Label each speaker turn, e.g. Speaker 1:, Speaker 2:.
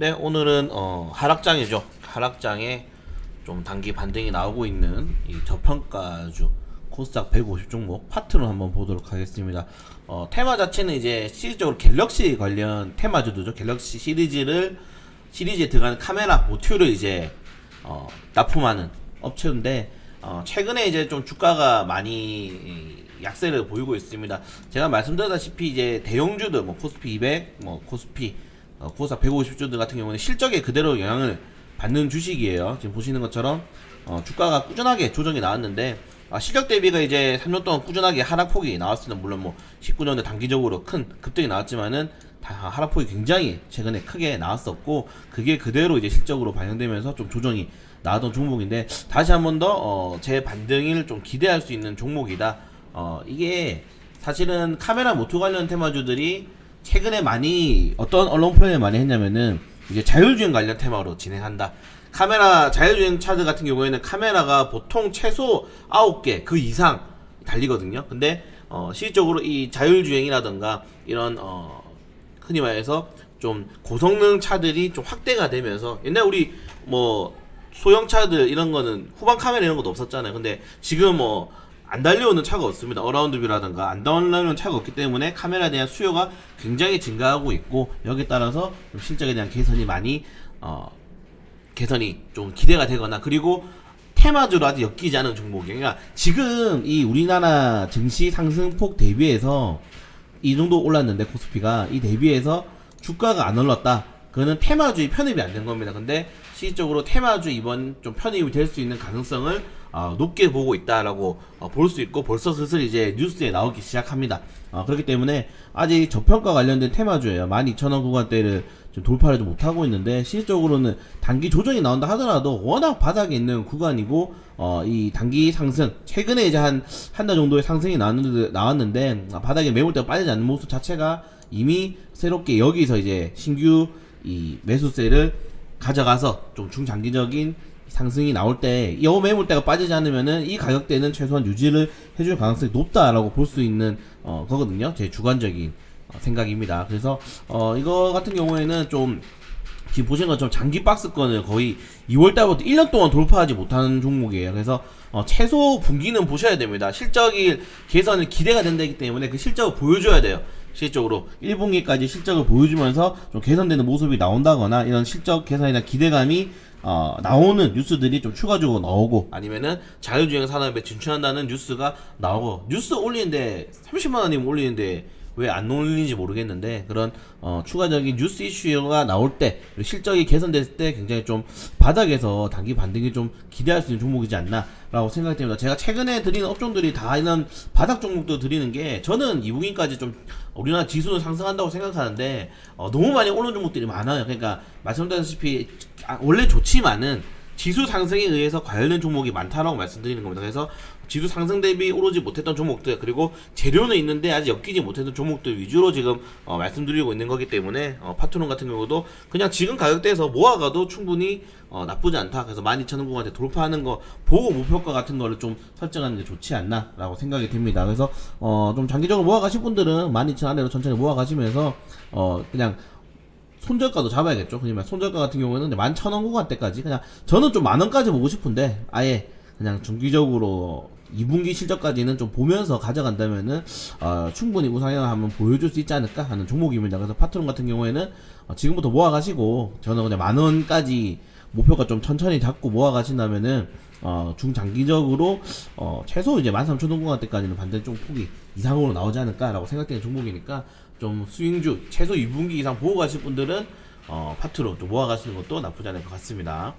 Speaker 1: 네, 오늘은 어, 하락장이죠. 하락장에 좀 단기 반등이 나오고 있는 이 저평가주 코스닥 150 종목 파트로 한번 보도록 하겠습니다. 어, 테마 자체는 이제 시리즈적으로 갤럭시 관련 테마주도죠. 갤럭시 시리즈를 시리즈에 들어가는 카메라 모듈을 이제 어, 납품하는 업체인데 어, 최근에 이제 좀 주가가 많이 이, 약세를 보이고 있습니다. 제가 말씀드렸다시피 이제 대형주들 뭐 코스피 200, 뭐 코스피 어, 코스닥 150주들 같은 경우는 실적에 그대로 영향을 받는 주식이에요. 지금 보시는 것처럼 어, 주가가 꾸준하게 조정이 나왔는데 아, 실적 대비가 이제 3년 동안 꾸준하게 하락폭이 나왔습니다. 물론 뭐 19년에 단기적으로 큰 급등이 나왔지만은 다 하락폭이 굉장히 최근에 크게 나왔었고 그게 그대로 이제 실적으로 반영되면서 좀 조정이 나왔던 종목인데 다시 한 번 더 어, 재반등을 좀 기대할 수 있는 종목이다. 어, 이게 사실은 카메라 모토 관련 테마주들이 최근에 많이 어떤 언론 표현을 많이 했냐면은 이제 자율주행 관련 테마로 진행한다. 카메라 자율주행 차들 같은 경우에는 카메라가 보통 최소 9개 그 이상 달리거든요. 근데 어, 실질적으로 이 자율주행이라던가 이런 어, 흔히 말해서 좀 고성능 차들이 좀 확대가 되면서 옛날 우리 뭐 소형 차들 이런 거는 후방 카메라 이런 것도 없었잖아요. 근데 지금 뭐 안 달려오는 차가 없습니다. 어라운드 뷰라든가 안 달려오는 차가 없기 때문에 카메라에 대한 수요가 굉장히 증가하고 있고 여기에 따라서 좀 실적에 대한 개선이 많이 어, 개선이 좀 기대가 되거나 그리고 테마주로 아직 엮이지 않은 종목이에요. 그러니까 지금 이 우리나라 증시 상승폭 대비해서 이 정도 올랐는데 코스피가 이 대비해서 주가가 안 올랐다. 그거는 테마주의 편입이 안 된 겁니다. 근데 실질적으로 테마주 이번 좀 편입이 될 수 있는 가능성을 어, 높게 보고 있다라고 어, 볼수 있고 벌써 슬슬 이제 뉴스에 나오기 시작합니다. 어, 그렇기 때문에 아직 저평가 관련된 테마주예요. 12,000원 구간대를 좀 돌파를 좀 못하고 있는데 실질적으로는 단기 조정이 나온다 하더라도 워낙 바닥에 있는 구간이고 어, 이 단기 상승 최근에 이제 한 한 달 정도의 상승이 나왔는데, 나왔는데 아, 바닥에 매물대가 빠지지 않는 모습 자체가 이미 새롭게 여기서 이제 신규 이 매수세를 가져가서 좀 중장기적인 상승이 나올 때이 매물대가 빠지지 않으면은 이 가격대는 최소한 유지를 해줄 가능성이 높다라고 볼 수 있는 어, 거거든요. 제 주관적인 어, 생각입니다. 그래서 어, 이거 같은 경우에는 좀 지금 보시는 것처럼 장기 박스권을 거의 2월 달부터 1년 동안 돌파하지 못하는 종목이에요. 그래서 어, 최소 분기는 보셔야 됩니다. 실적이 개선을 기대가 된다기 때문에 그 실적을 보여줘야 돼요. 실적으로 1분기까지 실적을 보여주면서 좀 개선되는 모습이 나온다거나 이런 실적 대한 기대감이 어, 나오는 뉴스들이 좀 추가적으로 나오고 아니면은 자율주행 산업에 진출한다는 뉴스가 나오고 뉴스 올리는데 30만 원이면 올리는데 왜 안 올리는지 모르겠는데 그런 어, 추가적인 뉴스 이슈가 나올 때 실적이 개선됐을 때 굉장히 좀 바닥에서 단기 반등이 좀 기대할 수 있는 종목이지 않나라고 생각이 됩니다. 제가 최근에 드리는 업종들이 다 이런 바닥 종목도 드리는 게 저는 2분기까지 좀 우리나라 지수는 상승한다고 생각하는데 어, 너무 많이 오른 종목들이 많아요. 그러니까 말씀드렸다시피 아, 원래 좋지만은 지수 상승에 의해서 과열된 종목이 많다라고 말씀드리는 겁니다. 그래서 지수 상승 대비 오르지 못했던 종목들 그리고 재료는 있는데 아직 엮이지 못했던 종목들 위주로 지금 어, 말씀드리고 있는 거기 때문에 어, 파트론 같은 경우도 그냥 지금 가격대에서 모아가도 충분히 어, 나쁘지 않다. 그래서 12,000원 구간에 돌파하는 거 보고 목표가 같은 거를 좀 설정하는 게 좋지 않나라고 생각이 됩니다. 그래서 어, 좀 장기적으로 모아가실 분들은 12,000원 아래로 천천히 모아가시면서 어, 그냥 손절가도 잡아야겠죠. 그냥 손절가 같은 경우에는 11,000원 구간대까지 그냥 저는 좀 만원까지 보고 싶은데 아예 그냥 중기적으로 2분기 실적까지는 좀 보면서 가져간다면은 어, 충분히 우상향을 한번 보여줄 수 있지 않을까 하는 종목입니다. 그래서 파트론 같은 경우에는 어, 지금부터 모아가시고 저는 그냥 만 원까지 목표가 좀 천천히 잡고 모아 가신다면은 어, 중장기적으로 어, 최소 이제 13,000원 구간 때까지는 반대 좀 폭이 이상으로 나오지 않을까라고 생각되는 종목이니까 좀 스윙주 최소 2분기 이상 보고 가실 분들은 어, 파트로 좀 모아 가시는 것도 나쁘지 않을 것 같습니다.